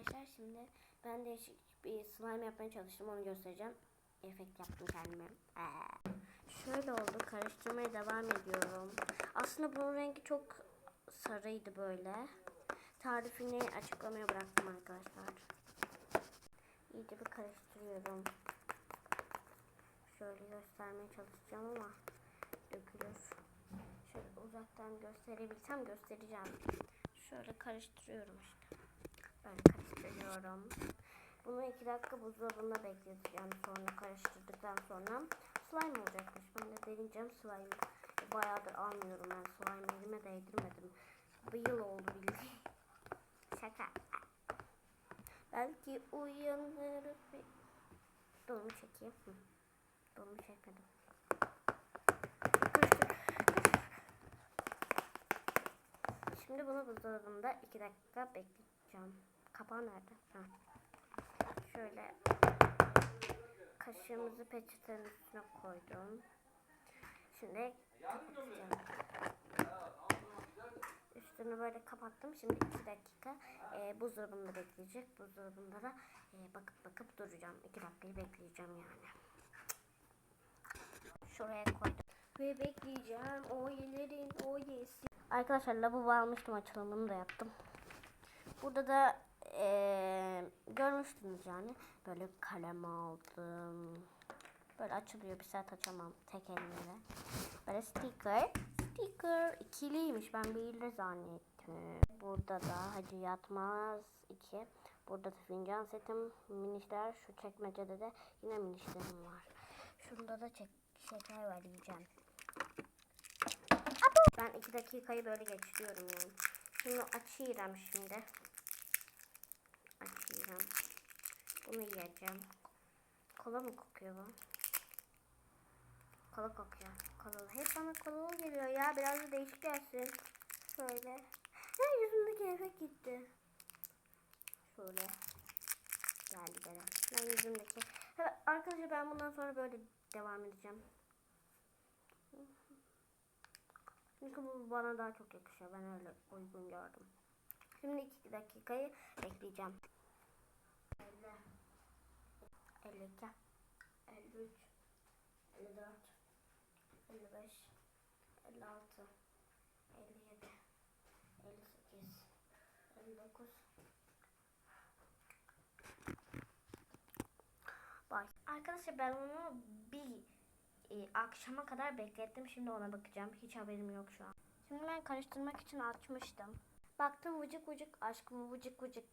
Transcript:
arkadaşlar şimdi ben değişik bir slime yapmaya çalıştım onu göstereceğim. Efekt yaptım kendime. Ee, Şöyle oldu karıştırmaya devam ediyorum. Aslında bunun rengi çok sarıydı böyle. Tarifini açıklamaya bıraktım arkadaşlar. İyice bir karıştırıyorum. Şöyle göstermeye çalışacağım ama dökülür. Şöyle uzaktan gösterebilsem göstereceğim. Şöyle karıştırıyorum işte. Böyle karıştırıyorum. Bunu iki dakika buzdolabında bekleteceğim. Sonra karıştırdıktan sonra slime olacakmış. Ben de deneyeceğim slime. Bayağıdır almıyorum ben slime. Elime değdirmedim. Bir yıl oldu bildiğin. Şaka. Belki uyanır. Donumu çekeyim. Donumu çekmedim. Şimdi bunu buzdolabında 2 dakika bekleyeceğim. Kapağı nerede? Ha. Şöyle kaşığımızı peçetenin üstüne koydum. Şimdi kapatacağım. Üstünü böyle kapattım. Şimdi 2 dakika e, buzdolabında bekleyecek. Buzdolabında da e, bakıp bakıp duracağım. 2 dakikayı bekleyeceğim yani. Şuraya koydum. Ve bekleyeceğim. O yelerin o yesi. Arkadaşlar lavabo almıştım açılımını da yaptım. Burada da eee, görmüştünüz yani. Böyle kalem aldım. Böyle açılıyor bir saat açamam tek elimle. Böyle sticker. Sticker ikiliymiş ben birli zannettim. Burada da hacı yatmaz iki. Burada da fincan setim minişler. Şu çekmecede de yine minişlerim var. Şunda da çek şeker var yiyeceğim. Ben iki dakikayı böyle geçiriyorum yani. Şunu açıyorum şimdi. Açıyorum. Bunu yiyeceğim. Kola mı kokuyor bu? Kola kokuyor. Kola. Hep bana kola geliyor ya. Biraz da değişik gelsin. Şöyle. Ha, yüzümdeki efekt gitti. Şöyle. Geldi gene. Ben yüzümdeki. Evet, arkadaşlar ben bundan sonra böyle devam edeceğim. Çünkü bu bana daha çok yakışıyor. Ben öyle uygun gördüm. Şimdi 2 dakikayı bekleyeceğim. 50 52 53 54 55 56 57 58 59 Bak arkadaşlar ben onu bir e, akşama kadar beklettim. Şimdi ona bakacağım. Hiç haberim yok şu an. Şimdi ben karıştırmak için açmıştım. Baktım vıcık vıcık aşkım vıcık vıcık